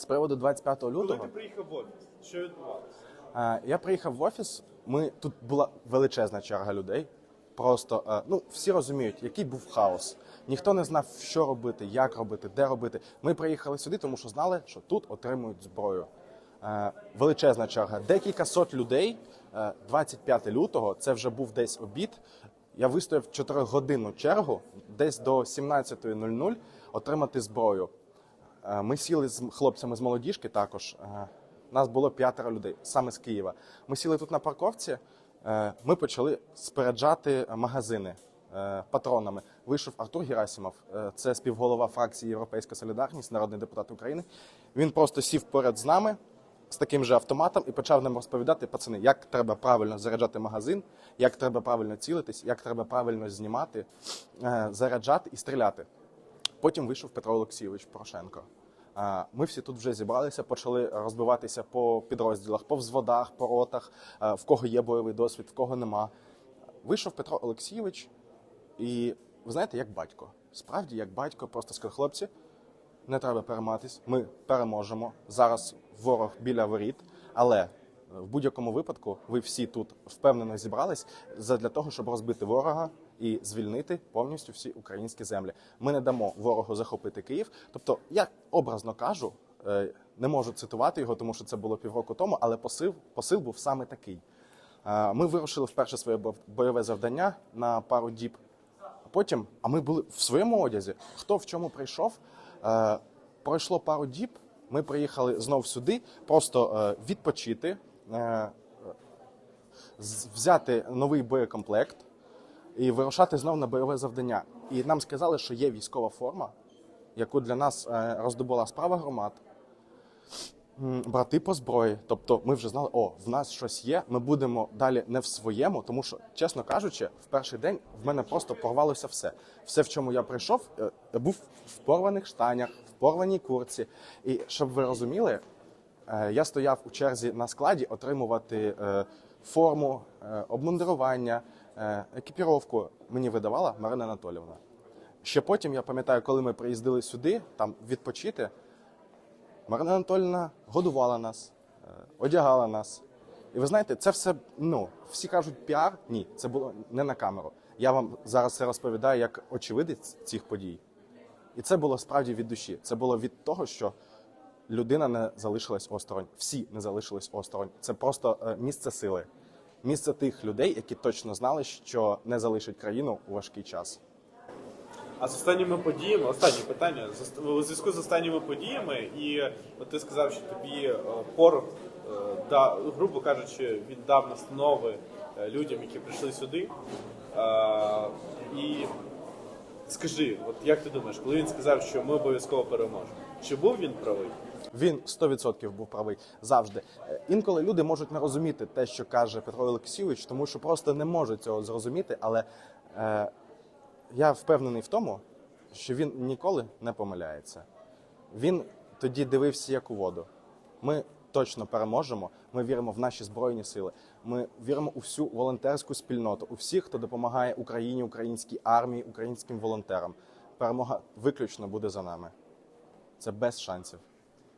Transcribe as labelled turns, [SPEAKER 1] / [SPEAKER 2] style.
[SPEAKER 1] З приводу 25
[SPEAKER 2] Коли
[SPEAKER 1] лютого
[SPEAKER 2] ти приїхав в офіс, що відбувалося?
[SPEAKER 1] е, я приїхав в офіс. Ми тут була величезна черга людей. Просто е, ну всі розуміють, який був хаос. Ніхто не знав, що робити, як робити, де робити. Ми приїхали сюди, тому що знали, що тут отримують зброю. Е, величезна черга. Декілька сот людей. Е, 25 лютого це вже був десь обід. Я вистояв 4-годинну чергу, десь до 17.00 отримати зброю. Е, Ми сіли з хлопцями з молодіжки також. Е, Нас було п'ятеро людей, саме з Києва. Ми сіли тут на парковці. е, Ми почали споряджати магазини патронами. Вийшов Артур Герасимов, це співголова фракції Європейська Солідарність, народний депутат України. Він просто сів поряд з нами з таким же автоматом і почав нам розповідати, пацани, як треба правильно заряджати магазин, як треба правильно цілитись, як треба правильно знімати, заряджати і стріляти. Потім вийшов Петро Олексійович Порошенко. Ми всі тут вже зібралися, почали розбиватися по підрозділах, по взводах, по ротах, в кого є бойовий досвід, в кого нема. Вийшов Петро Олексійович, і ви знаєте, як батько. Справді, як батько, просто сказав, хлопці, не треба перейматись, ми переможемо. Зараз ворог біля воріт, але в будь-якому випадку ви всі тут впевнено зібрались для того, щоб розбити ворога і звільнити повністю всі українські землі. Ми не дамо ворогу захопити Київ. Тобто, я образно кажу, е, не можу цитувати його, тому що це було півроку тому, але посил, посил був саме такий. Е, Ми вирушили вперше своє бойове завдання на пару діб. А потім, а ми були в своєму одязі. Хто в чому прийшов? Е, пройшло пару діб. Ми приїхали знов сюди, просто відпочити, взяти новий боєкомплект і вирушати знов на бойове завдання. І нам сказали, що є військова форма, яку для нас е, роздобула справа громад. Брати по зброї, тобто ми вже знали, о, в нас щось є. Ми будемо далі не в своєму, тому що, чесно кажучи, в перший день в мене просто порвалося все. Все, в чому я прийшов, е, був в порваних штанях, в порваній курці. І щоб ви розуміли, е, я стояв у черзі на складі отримувати форму, обмундирування, екіпіровку. Мені видавала Марина Анатолівна. Ще потім я пам'ятаю, коли ми приїздили сюди, там відпочити. Марина Анатольевна годувала нас, е, одягала нас. І ви знаєте, це все, ну, всі кажуть піар. Ні, це було не на камеру. Я вам зараз це розповідаю як очевидець цих подій. І це було справді від душі. Це було від того, що людина не залишилась осторонь. Всі не залишились осторонь. Це просто е, місце сили, місце тих людей, які точно знали, що не залишать країну у важкий час.
[SPEAKER 2] А з останніми подіями, останнє питання, у зв'язку з останніми подіями, і от ти сказав, що тобі е, пор, е, да, грубо кажучи, він дав настанови е, людям, які прийшли сюди. І скажи, от як ти думаєш, коли він сказав, що ми обов'язково переможемо, чи був він правий?
[SPEAKER 1] Він 100% був правий завжди. Е, Інколи люди можуть не розуміти те, що каже Петро Олексійович, тому що просто не можуть цього зрозуміти. Але е, я впевнений в тому, що він ніколи не помиляється. Він тоді дивився як у воду. Ми точно переможемо. Ми віримо в наші збройні сили. Ми віримо у всю волонтерську спільноту, у всіх, хто допомагає Україні, українській армії, українським волонтерам. Перемога виключно буде за нами. Це без шансів.